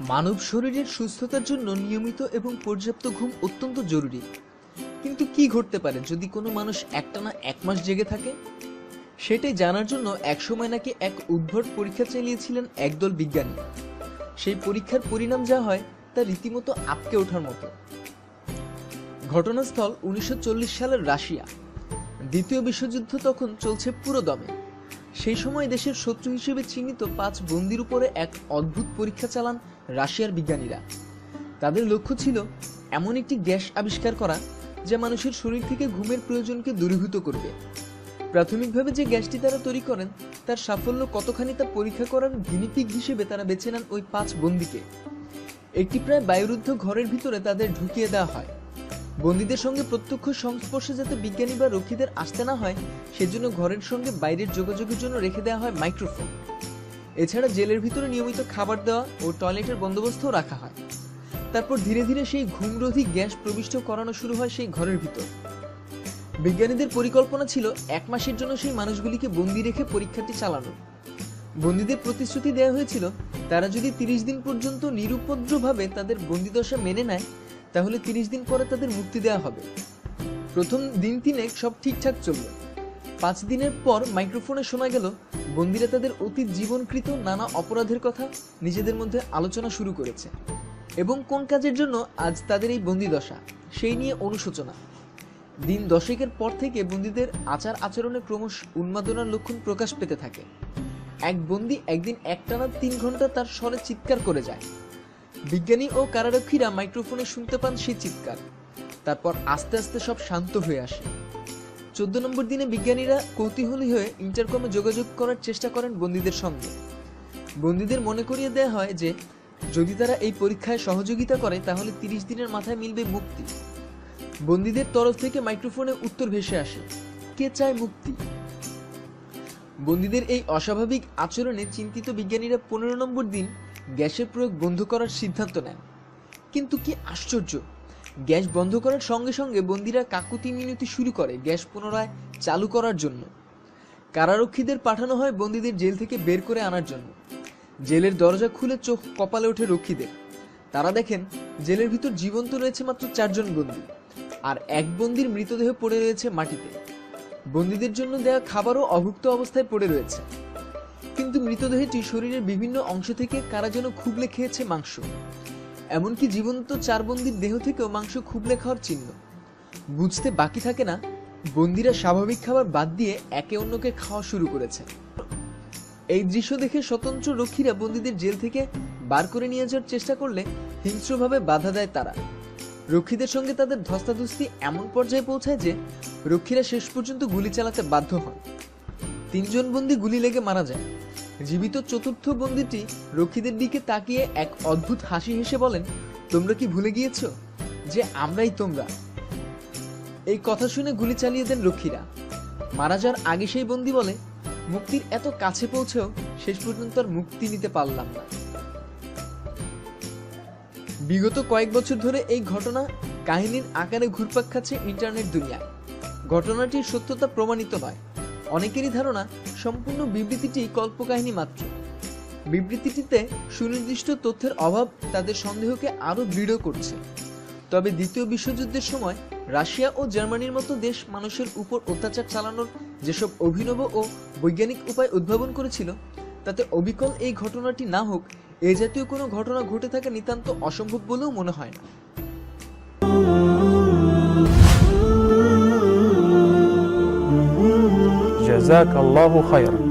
মানব শরীরের সুস্থতার জন্য নিয়মিত এবং পর্যাপ্ত ঘুম অত্যন্ত জরুরি। কিন্তু কি ঘটতে পারে যদি কোনো মানুষ একটানা এক মাস জেগে থাকে? সেটাই জানার জন্য একসময় নাকি এক উদ্ভট পরীক্ষা চালিয়েছিলেন একদল বিজ্ঞানী। সেই পরীক্ষার পরিণাম যা হয় তা রীতিমতো আপকে ওঠার মতো। ঘটনাস্থল উনিশশো চল্লিশ সালের রাশিয়া। দ্বিতীয় বিশ্বযুদ্ধ তখন চলছে পুরো দমে সেই সময় দেশের শত্রু হিসেবে চিহ্নিত পাঁচ বন্দির উপরে এক অদ্ভুত পরীক্ষা চালান রাশিয়ার বিজ্ঞানীরা। তাদের লক্ষ্য ছিল এমন একটি গ্যাস আবিষ্কার করা যা মানুষের শরীর থেকে ঘুমের প্রয়োজনকে দূরীভূত করবে। প্রাথমিকভাবে যে গ্যাসটি তারা তৈরি করেন, তার সাফল্য কতখানি তা পরীক্ষা করার গিনিপিক হিসেবে তারা বেছে নেন ওই পাঁচ বন্দিকে। একটি প্রায় বায়ুরুদ্ধ ঘরের ভিতরে তাদের ঢুকিয়ে দেওয়া হয়। বন্দীদের সঙ্গে প্রত্যক্ষ সংস্পর্শে যাতে বিজ্ঞানী বা রক্ষীদের আসতে না হয়, সেজন্য ঘরের সঙ্গে বাইরের যোগাযোগের জন্য রেখে দেওয়া হয় মাইক্রোফোন। এছাড়া জেলের ভিতরে নিয়মিত খাবার দেওয়া ও টয়লেটের বন্দোবস্তও রাখা হয়। তারপর ধীরে ধীরে সেই ঘুমরোধী গ্যাস প্রবিষ্ট করানো শুরু হয় সেই ঘরের ভিতর। বিজ্ঞানীদের পরিকল্পনা ছিল এক মাসের জন্য সেই মানুষগুলিকে বন্দি রেখে পরীক্ষাটি চালানো। বন্দীদের প্রতিশ্রুতি দেওয়া হয়েছিল, তারা যদি তিরিশ দিন পর্যন্ত নিরুপদ্রভাবে তাদের বন্দিদশা মেনে নেয় তাহলে তিরিশ দিন পরে তাদের মুক্তি দেওয়া হবে। প্রথম দিন তিনেক সব ঠিকঠাক চলল। পাঁচ দিনের পর মাইক্রোফোনে শোনা গেল, বন্দিরা তাদের অতীত জীবনকৃত নানা অপরাধের কথা নিজেদের মধ্যে আলোচনা শুরু করেছে। এবং কোন কাজের জন্য আজ তাদের এই বন্দিদশা সেই নিয়ে অনুশোচনা। দিন দশেকের পর থেকে বন্দীদের আচার আচরণে ক্রমশ উন্মাদনার লক্ষণ প্রকাশ পেতে থাকে। এক বন্দি একদিন একটানা তিন ঘণ্টা তার স্বরে চিৎকার করে যায়। বিজ্ঞানী ও কারারক্ষীরা মাইক্রোফোনে শুনতে পান সেই চিৎকার। তারপর আস্তে আস্তে সব শান্ত হয়ে আসে। চোদ্দ নম্বর দিনে বিজ্ঞানীরা কৌতূহলী হয়ে ইন্টারকমে যোগাযোগ করার চেষ্টা করেন বন্দীদের সঙ্গে। বন্দীদের মনে করিয়ে দেওয়া হয় যে, যদি তারা এই পরীক্ষায় সহযোগিতা করে, তাহলে তিরিশ দিনের মাথায় মিলবে মুক্তি। বন্দীদের তরফ থেকে মাইক্রোফোনে উত্তর ভেসে আসে, কে চায় মুক্তি? বন্দীদের এই অস্বাভাবিক আচরণে চিন্তিত বিজ্ঞানীরা পনেরো নম্বর দিন গ্যাসের প্রয়োগ বন্ধ করার সিদ্ধান্ত নেন। কিন্তু কি আশ্চর্য! গ্যাস বন্ধ করার সঙ্গে সঙ্গে বন্দীরা কাকুতি মিনতি শুরু করে গ্যাস পুনরায় চালু করার জন্য। কারারক্ষীদের পাঠানো হয় বন্দীদের জেল থেকে বের করে আনার জন্য। জেলের দরজা খুলে চোখ কপালে ওঠে রক্ষীদের। তারা দেখেন, জেলের ভিতর জীবন্ত রয়েছে মাত্র চারজন বন্দী, আর এক বন্দির মৃতদেহ পড়ে রয়েছে মাটিতে। বন্দীদের জন্য দেওয়া খাবারও অভুক্ত অবস্থায় পড়ে রয়েছে। কিন্তু মৃতদেহটি শরীরের বিভিন্ন অংশ থেকে কারা যেন খুবলে খেয়েছে মাংস। এমনকি জীবন্ত চার বন্দির দেহ থেকেও মাংস খুবলে খাওয়ার চিহ্ন। বুঝতে বাকি থাকে না, বন্দিরা স্বাভাবিক খাবার বাদ দিয়ে একে অন্যকে খাওয়া শুরু করেছে। এই দৃশ্য দেখে স্বতন্ত্র রক্ষীরা বন্দীদের জেল থেকে বার করে নিয়ে যাওয়ার চেষ্টা করলে হিংস্রভাবে বাধা দেয় তারা। রক্ষীদের সঙ্গে তাদের ধস্তাধস্তি এমন পর্যায়ে পৌঁছায় যে রক্ষীরা শেষ পর্যন্ত গুলি চালাতে বাধ্য হন। তিনজন বন্দী গুলি লেগে মারা যায়। জীবিত চতুর্থ বন্দিটি রক্ষীদের দিকে তাকিয়ে এক অদ্ভুত হাসি হেসে বলেন, তোমরা কি ভুলে গিয়েছো যে আমরাই তোমরা? এই কথা শুনে গুলি চালিয়ে দেন রক্ষীরা। মারা যাওয়ার আগে সেই বন্দি বলে, মুক্তির এত কাছে পৌঁছেও শেষ পর্যন্ত আর মুক্তি নিতে পারলাম না। বিগত কয়েক বছর ধরে এই ঘটনা কাহিনীর আকারে ঘুরপাক খাচ্ছে ইন্টারনেট দুনিয়ায়। ঘটনাটির সত্যতা প্রমাণিত নয় অনেকেরই ধারণা সম্পূর্ণ বিবৃতিটি কল্পকাহিনী মাত্র। বিবৃতিটিতে সুনির্দিষ্ট তথ্যের অভাব তাদের সন্দেহকে আরও দৃঢ় করছে। তবে দ্বিতীয় বিশ্বযুদ্ধের সময় রাশিয়া ও জার্মানির মতো দেশ মানুষের উপর অত্যাচার চালানোর যেসব অভিনব ও বৈজ্ঞানিক উপায় উদ্ভাবন করেছিল, তাতে অবিকল এই ঘটনাটি না হোক, এ জাতীয় কোনো ঘটনা ঘটে থাকা নিতান্ত অসম্ভব বলেও মনে হয় না। جزاك الله خيرا.